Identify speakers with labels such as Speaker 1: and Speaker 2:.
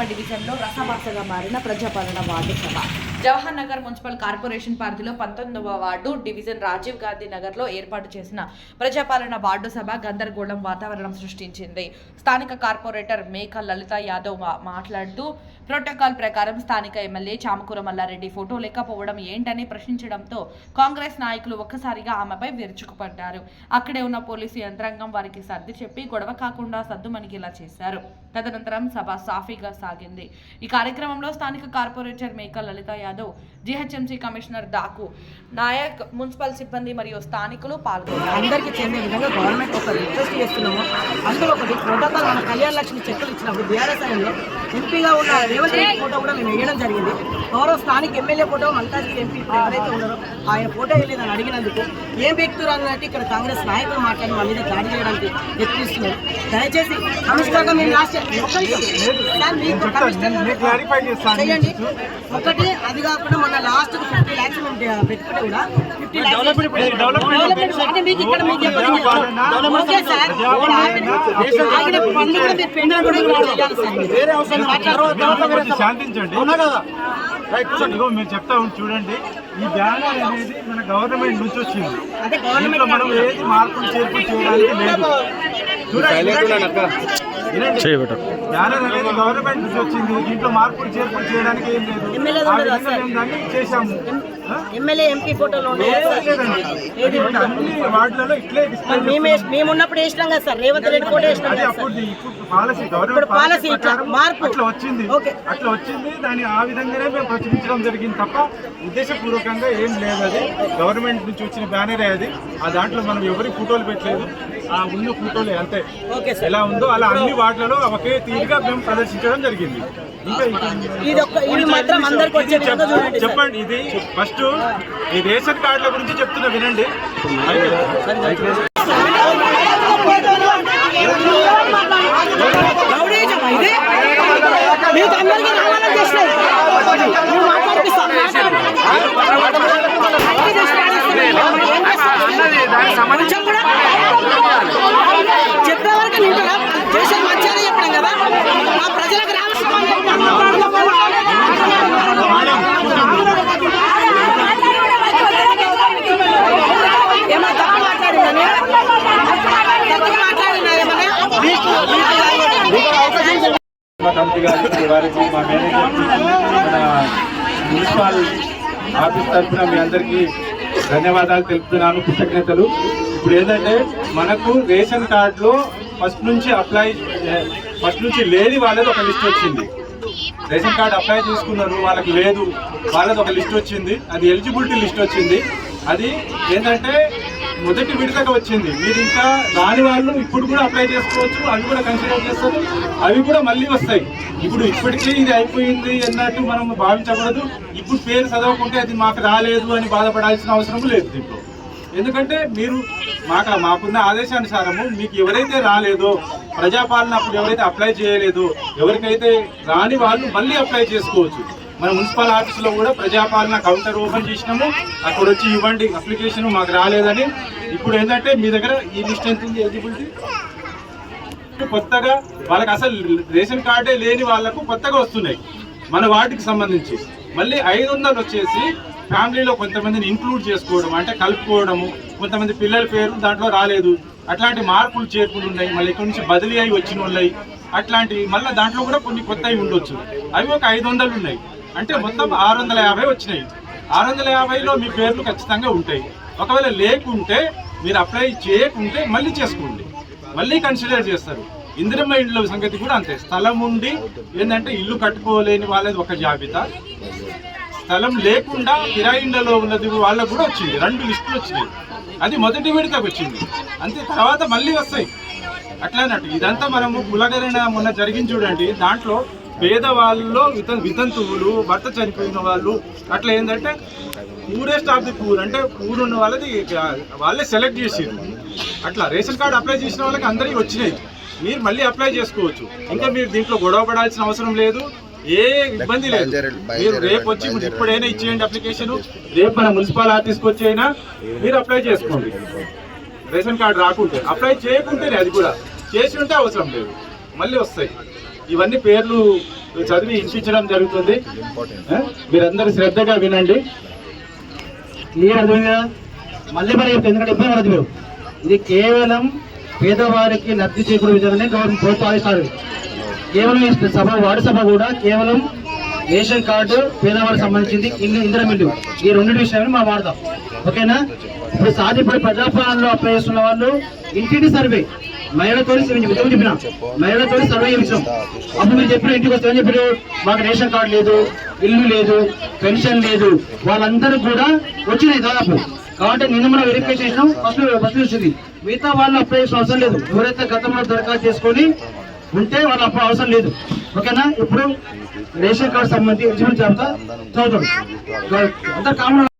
Speaker 1: మేడ్చల్ డివిజన్లో రసభాసగా మారిన ప్రజాపాలన వార్డు సభ. Jawahar Nagar municipal corporation పరిధిలో పంతొమ్మిదవ వార్డు డివిజన్ రాజీవ్ గాంధీ నగర్లో ఏర్పాటు చేసిన ప్రజాపాలన వార్డు సభ గందరగోళం వాతావరణం సృష్టించింది. స్థానిక కార్పొరేటర్ మేక లలిత యాదవ్ మాట్లాడుతూ ప్రోటోకాల్ ప్రకారం స్థానిక ఎమ్మెల్యే చామకూర మల్లారెడ్డి ఫోటో లేకపోవడం ఏంటని ప్రశ్నించడంతో కాంగ్రెస్ నాయకులు ఒక్కసారిగా ఆమెపై విరుచుకుపడ్డారు. అక్కడే ఉన్న పోలీసు యంత్రాంగం వారికి సర్ది చెప్పి గొడవ కాకుండా సద్దుమణిగేలా చేశారు. తదనంతరం సభ సాఫీగా సాగింది. ఈ కార్యక్రమంలో స్థానిక corporator Meka Lalitha Yadav Yadav GHMC commissioner Daku Nayak municipal సిబ్బంది మరియు స్థానికులు పాల్గొన్నారు.
Speaker 2: అందరికీ చెందే విధంగా గవర్నమెంట్ ఒక రిక్వెస్ట్ చేస్తున్నాము. అందులో ఒకటి ప్రోటోకాల్ మన కళ్యాణ లక్ష్మి చెక్కులు ఇచ్చినప్పుడు బీఆర్ఎస్ ఎంపీగా ఉన్న రేవంత్ రెడ్డి ఫోటో కూడా మేము వేయడం జరిగింది. గౌరవ స్థానిక ఎమ్మెల్యే ఫోటో మల్కాజ్గిరి ఎంపీ ఇప్పుడు ఎవరైతే ఉన్నారో ఆయన ఫోటో వేయలేదని అడిగినందుకు ఏం వ్యక్తులు అన్నట్టు ఇక్కడ కాంగ్రెస్ నాయకులు మాట్లాడి మా మీద దాడి చేయడానికి యత్నిస్తున్నారు. దయచేసి కమిషనర్గా మేము లాస్ట్ చేయండి. ఒకటి అది కాకుండా మొన్న లాస్ట్ ఫిఫ్టీ ల్యాక్స్ మేము పెట్టుకుంటే కూడా ఫిఫ్టీ ల్యాక్స్ అంటే మీకు ఇక్కడ మీకు ఓకే సార్. పనులు కూడా మీరు పెండింగ్ కూడా.
Speaker 3: వేరే అవసరం శాంతించండి. ఇదిగో మీరు చెప్తా చూడండి. ఈ బ్యానర్ అనేది మన గవర్నమెంట్ నుంచి వచ్చింది. దీంట్లో మనం ఏది మార్పులు చేర్పులు చేయడానికి లేదు. చూడండి. బ్యానర్ అనేది గవర్నమెంట్ నుంచి వచ్చింది. దీంట్లో మార్పులు చేర్పులు చేయడానికి ఏం లేదు.
Speaker 2: ఎమ్మెల్యే
Speaker 3: ఆ
Speaker 2: ఉండదు
Speaker 3: విధంగా
Speaker 2: సార్.
Speaker 3: మేము దాన్ని చేశాము?
Speaker 2: ఎమ్మెల్యే ఎంపీ ఫోటోలు ఉన్నాయి
Speaker 3: ఏం
Speaker 2: సార్.
Speaker 3: లేదండి.
Speaker 2: ఏది
Speaker 3: ఎందుకంటే అన్ని వార్డులలో ఇట్లే డిస్ప్లే
Speaker 2: మరి మేము వేసి- మేము ఉన్నప్పుడు వేసినాం కదా సార్ రేవంత్ రెడ్డి ఫోటో వేసినాం
Speaker 3: ఇప్పుడు పాలసీ
Speaker 2: ఇట్లా మార్పు.
Speaker 3: అట్లా వచ్చింది
Speaker 2: ఓకే.
Speaker 3: అట్లా వచ్చింది దాన్ని ఆ విధంగానే మేము ప్రచురించడం జరిగింది తప్ప ఉద్దేశపూర్వకంగా ఏం లేదు అది గవర్నమెంట్ నుంచి వచ్చిన బ్యానరే అది ఆ దాంట్లో మనం ఎవరి ఫోటోలు పెట్టలేదు ఆ ఉన్న ఫోటోలే అంతే. ఎలా ఉందో అలా అన్ని వాటిలలో ఒకే తీరుగా మేము ప్రదర్శించడం జరిగింది. చెప్పండి ఇది ఫస్ట్ ఈ రేషన్ కార్డుల గురించి చెప్తున్నా వినండి
Speaker 2: రౌడీజమా ఇది మీకు అందరికీ రవాణా చేసినాయి నువ్వు మాట్లాడిపిస్తా కొంచెం కూడా చెప్పే వరకు నింటున్నా చేసే మంచిగా చెప్పడం కదా మా ప్రజలకు ఏమన్నా తప్పు మాట్లాడిందని తప్పు మాట్లాడినా ఏమన్నా మీకు మీకు
Speaker 3: మా కమిటీ గారికి వారికి మా మేనేజర్ మున్సిపల్ ఆఫీస్ తరఫున మీ అందరికీ ధన్యవాదాలు తెలుపుతున్నాను కృతజ్ఞతలు. ఇప్పుడు ఏంటంటే మనకు రేషన్ కార్డులో ఫస్ట్ నుంచి అప్లై ఫస్ట్ నుంచి లేని వాళ్ళది ఒక లిస్ట్ వచ్చింది. రేషన్ కార్డు అప్లై చేసుకున్నారు వాళ్ళకి లేదు వాళ్ళది ఒక లిస్ట్ వచ్చింది. అది ఎలిజిబిలిటీ లిస్ట్ వచ్చింది. అది ఏంటంటే మొదటి విడతగా వచ్చింది. మీరు ఇంకా రాని వాళ్ళు ఇప్పుడు కూడా అప్లై చేసుకోవచ్చు అవి కూడా కన్సిడర్ చేస్తారు అవి కూడా మళ్ళీ వస్తాయి. ఇప్పుడు ఇప్పటికే ఇది అయిపోయింది అన్నట్టు మనం భావించకూడదు. ఇప్పుడు పేరు చదవకుంటే అది మాకు రాలేదు అని బాధపడాల్సిన అవసరం లేదు దీంట్లో. ఎందుకంటే మీరు మాకు మాకున్న ఆదేశానుసారము మీకు ఎవరైతే రాలేదో ప్రజాపాలన అప్పుడు ఎవరైతే అప్లై చేయలేదో ఎవరికైతే రాని వాళ్ళు మళ్ళీ అప్లై చేసుకోవచ్చు. మన మున్సిపల్ ఆఫీస్లో కూడా ప్రజాపాలన కౌంటర్ ఓపెన్ చేసినాము. అక్కడ వచ్చి ఇవ్వండి అప్లికేషన్ మాకు రాలేదని. ఇప్పుడు ఏంటంటే మీ దగ్గర ఈ లిస్ట్ ఎంత ఉంది ఎలిజిబిలిటీ? కొత్తగా వాళ్ళకి అసలు రేషన్ కార్డే లేని వాళ్ళకు కొత్తగా వస్తున్నాయి. మన వాటికి సంబంధించి. మళ్ళీ ఐదు వందలు వచ్చేసి ఫ్యామిలీలో కొంతమందిని ఇంక్లూడ్ చేసుకోవడం అంటే కలుపుకోవడము కొంతమంది పిల్లల పేరు దాంట్లో రాలేదు. అట్లాంటి మార్పులు చేర్పులు ఉన్నాయి. మళ్ళీ ఇక్కడ నుంచి బదిలీ అయి వచ్చిన ఉన్నాయి అట్లాంటివి మళ్ళీ దాంట్లో కూడా కొన్ని కొత్తవి ఉండొచ్చు. అవి ఒక ఐదు వందలు ఉన్నాయి. అంటే మొత్తం ఆరు వందల యాభై వచ్చినాయి. ఆరు వందల యాభైలో మీ పేర్లు ఖచ్చితంగా ఉంటాయి. ఒకవేళ లేకుంటే మీరు అప్లై చేయకుంటే మళ్ళీ చేసుకోండి. మళ్ళీ కన్సిడర్ చేస్తారు. ఇందిరమ్మ ఇళ్ళ సంగతి కూడా అంతే. స్థలం ఉండి ఏంటంటే ఇల్లు కట్టుకోలేని వాళ్ళది ఒక జాబితా. స్థలం లేకుండా కిరాయిండలో ఉన్నది వాళ్ళకు కూడా వచ్చింది. రెండు లిస్టులు వచ్చినాయి. అది మొదటి విడతకు వచ్చింది. అంతే. తర్వాత మళ్ళీ వస్తాయి. అట్లా అన్నట్టు. ఇదంతా మనము కులగరణ మొన్న జరిగింది చూడండి. దాంట్లో పేదవాళ్ళలో విత వితంతువులు భర్త చనిపోయిన వాళ్ళు అట్లా ఏంటంటే పూరెస్ట్ ఆఫ్ ది పూర్ అంటే పూర్ ఉన్న వాళ్ళది వాళ్ళే సెలెక్ట్ చేసారు అట్లా రేషన్ కార్డు అప్లై చేసిన వాళ్ళకి అందరికీ వచ్చినాయి. మీరు మళ్ళీ అప్లై చేసుకోవచ్చు. ఇంకా మీరు దీంట్లో గొడవ పడాల్సిన అవసరం లేదు. ఏ ఇబ్బంది లేదు. మీరు రేపు వచ్చి ఇప్పుడైనా ఇచ్చేయండి అప్లికేషన్ రేపు మన మున్సిపల్ ఆఫీస్కి వచ్చి అయినా మీరు అప్లై చేసుకోండి. రేషన్ కార్డు రాకుంటే అప్లై చేయకుంటేనే అది కూడా. చేసి ఉంటే అవసరం లేదు. మళ్ళీ వస్తాయి. ఇవన్నీ పేర్లు చదివి ఇప్పించడం జరుగుతుంది? మీరందరూ శ్రద్ధగా వినండి.
Speaker 4: క్లియర్ అర్థమైందా? మళ్ళీ మరి ఎందుకంటే ఇబ్బంది పడదు మీరు. ఇది కేవలం పేదవారికి లబ్ధి చేకూరే విధంగానే గవర్నమెంట్ ప్రోత్సహిస్తారు. కేవలం ఈ సభ వార్డు సభ కూడా కేవలం రేషన్ కార్డు పేదవారికి సంబంధించింది ఇల్లు ఇందిరా మిల్లు. ఈ రెండు విషయాలను మనం వాడతాం. ఓకేనా? ఇప్పుడు సాధిపడి ప్రజాపాలనలో అప్లై చేస్తున్న వాళ్ళు ఇంటింటి సర్వే. మహిళలతో ఉద్యోగం చెప్పిన. మహిళలతో సర్వే చేయించాం అప్పుడు మీరు చెప్పిన ఇంటికి వస్తే చెప్పారు మాకు రేషన్ కార్డు లేదు ఇల్లు లేదు పెన్షన్ లేదు వాళ్ళందరూ కూడా వచ్చినాయి దాదాపు. కాబట్టి నిన్న మనం వెరిఫై చేసినాం ఫస్ట్ ఫస్ట్ వచ్చింది. మిగతా వాళ్ళు అప్లై చేసిన అవసరం లేదు. ఎవరైతే గతంలో దరఖాస్తు చేసుకొని ఉంటే వాళ్ళు అప్పుడు అవసరం లేదు. ఓకేనా? ఇప్పుడు రేషన్ కార్డు సంబంధించి ఎలిజిబిలిటీ అంతా చదువుతాం. అంతా కామన్